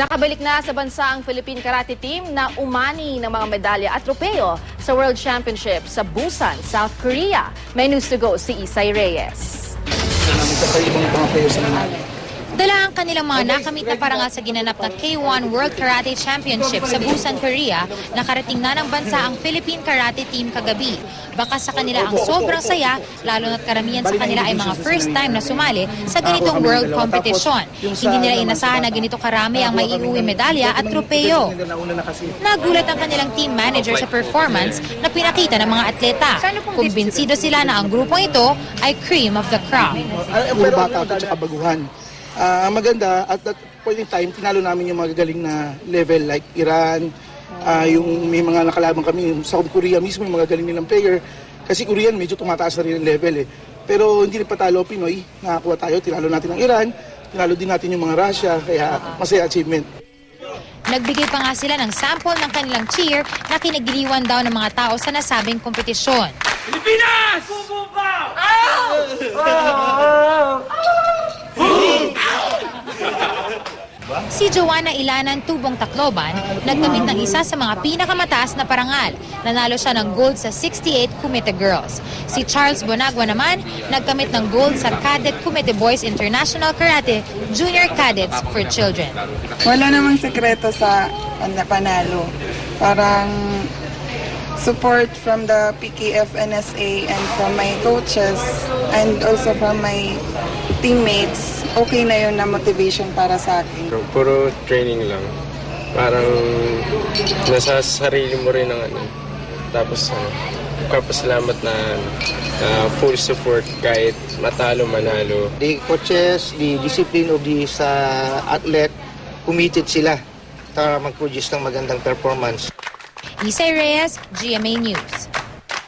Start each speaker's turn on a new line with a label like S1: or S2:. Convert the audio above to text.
S1: Nakabalik na sa bansa ang Philippine Karate Team na umani ng mga medalya at tropeo sa World Championship sa Busan, South Korea. May news to go si Isay Reyes.
S2: namin sa ibang mga players na.
S3: Dala ang kanilang mga nakamit na parangal sa ginanap na K1 World Karate Championship sa Busan, Korea, nakarating na ng bansa ang Philippine Karate Team kagabi. Baka sa kanila ang sobrang saya, lalo na't karamihan sa kanila ay mga first time na sumali sa ganitong world competition. Hindi nila inasahan na ganito karami ang maiuwi medalya at
S2: kasi.
S3: Nagulat ang kanilang team manager sa performance na pinakita ng mga atleta. Kumbinsido sila na ang grupong ito ay cream of the crop.
S2: Puro bata at baguhan. Ah, ang maganda, at that point in time, tinalo namin yung mga gagaling na level like Iran, ah, yung may mga nakalaban kami, yung South Korea mismo, yung mga galing nilang player. Kasi Korean, medyo tumataas na rin ang level eh. Pero hindi rin patalo Pinoy, nakakuha tayo, tinalo natin ang Iran, tinalo din natin yung mga Russia, kaya masaya achievement.
S3: Nagbigay pa nga sila ng sample ng kanilang cheer na kinagiliwan daw ng mga tao sa nasabing kompetisyon. Si Joanna Ilanan Tubong Tacloban nagkamit ng isa sa mga pinakamataas na parangal. Nanalo siya ng gold sa 68 Kumite Girls. Si Charles Bonagua naman nagkamit ng gold sa Cadet Kumite Boys International Karate Junior Cadets for Children.
S4: Wala namang sekreto sa pan- panalo. Parang support from the PKF NSA and from my coaches and also from my teammates. Okay na yun na motivation para sa akin.
S5: Pero Puro training lang. Parang nasa sarili mo rin ang ano. Tapos ano, kapasalamat na, na full support kahit matalo manalo.
S6: the coaches, the discipline of these uh, athlete, committed sila para mag-produce ng magandang performance.
S3: Isay Reyes, GMA News.